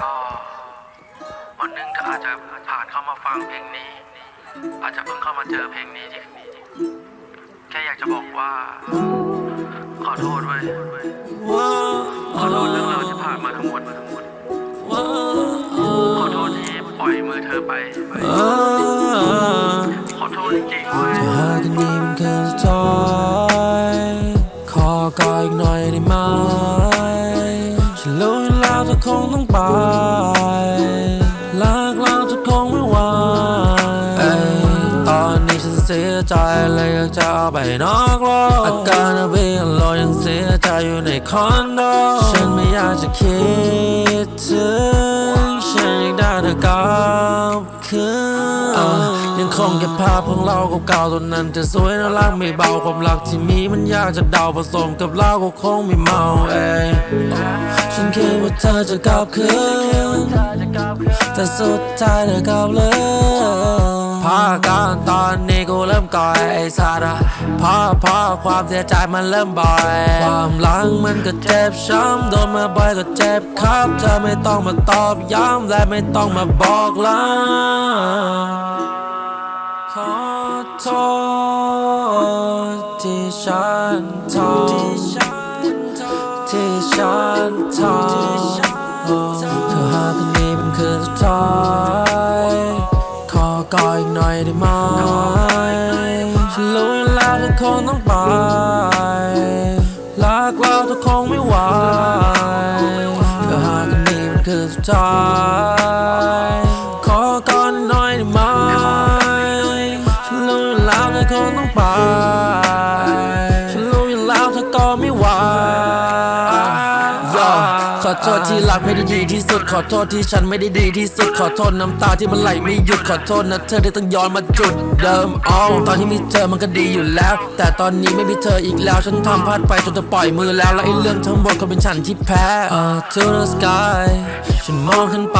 ก็วันหนึ่งเธออาจจะผ่านเข้ามาฟังเพลงนี้ อาจจะเพิ่งเข้ามาเจอเพลงนี้ที่แค่อยากจะบอกว่า ขอโทษไว้ขอโทษเรื่องราวที่ผ่านมาทั้งหมดมาทั้งหมด ขอโทษที่ปล่อยมือเธอไป ขอโทษจริงๆเว้เธอคนนี้มันคือสุดยขอกอดอีกหน่อยได้ไหม คงต้องไปรักเราจะคงไม่ไหวตอนนี้ฉันเสียใจเลยอยากจะเอาไปนอกโลกอาการเอาไปลอยยังเสียใจอยู่ในคอนโดฉันไม่อยากังคงเก็บภาพของเราเก่าๆตอนนั้นจะสวยน่ารักไม่เบาความรักที่มีมันยากจะเดาผสมกับเราก็คงไม่เมาเองฉันคิดว่าเธอจะกลับคืนแต่สุดท้ายเธอกลับเลยพาการตอนนี้กูเริ่มก่อยไอ้สาระพอพอความเสียใจมันเริ่มบ่อย ความหลังมันก็เจ็บช้ำโดนมาบ่อยก็เจ็บครับ เธอไม่ต้องมาตอบย้ำและไม่ต้องมาบอกลา ขอโทษที่ฉันทำที่ฉันทำเธอหากันนี้เป็นคืนสุดท้ายขอกอดอีกหน่อยได้ไหมฉันรู้แล้วเธอคงต้องไปรักเราเธอคงไม่ไหวเธอหากันนี้เป็นคืนสุดท้าย อยู่ อโทษที่รักไม่ได้ดีที่สุด ขอโทษที่ฉันไม่ได้ดีที่สุด ขอโทษน้ำตาที่มันไหลไม่หยุด ขอโทษนะเธอที่ต้องย้อนมาจุดเดิมอ๋อตอนที่มีเธอมันก็ดีอยู่แล้ว แต่ตอนนี้ไม่มีเธออีกแล้ว ฉันทำพลาดไปจนจะปล่อยมือแล้ว และไอ้เรื่องทั้งหมดก็เป็นฉันที่แพ้ uh, to the sky ฉันมองขึ้นไป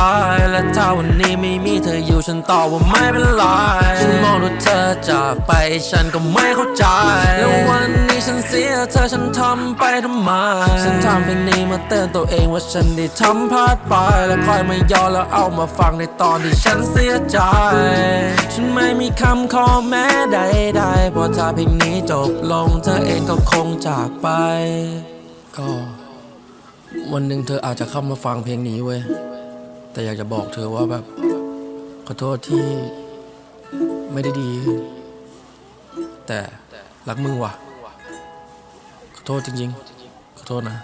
และถ้าวันนี้ไม่มีเธออยู่ฉันตอบว่าไม่เป็นไร ฉันมองดูเธอจากไปฉันก็ไม่เข้าใจ แล้ววันนี้ฉันเสียเธอฉันทำไปทำไม ฉันทำเพลงนี้มาเตือนตัวเองว่าว่าฉันได้ทำพลาดไป แล้วคอยมาย้อนแล้วเอามาฟังในตอนที่ฉันเสียใจ ฉันไม่มีคำขอแม้ใดๆเพราะถ้าเพลงนี้จบลงเธอเองก็คงจากไป ก็ วันหนึ่งเธออาจจะเข้ามาฟังเพลงนี้เว้ย แต่อยากจะบอกเธอว่าแบบ ขอโทษที่ไม่ได้ดี แต่รักมึงว่ะ ขอโทษจริงๆ ขอโทษนะ